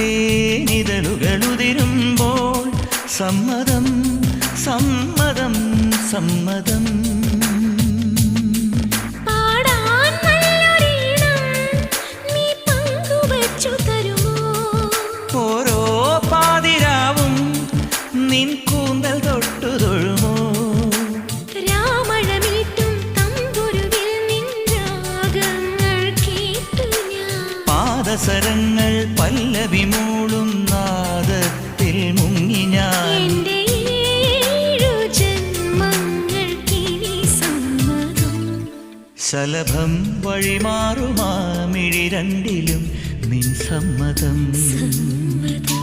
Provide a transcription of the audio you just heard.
നിന്റെ സമ്മതം സമ്മതം സമ്മതം. സരങ്ങൾ പല ശലഭം വഴിമാറുമാ മിഴി രണ്ടിലും നിൻ സമ്മതം. സമ്മതം.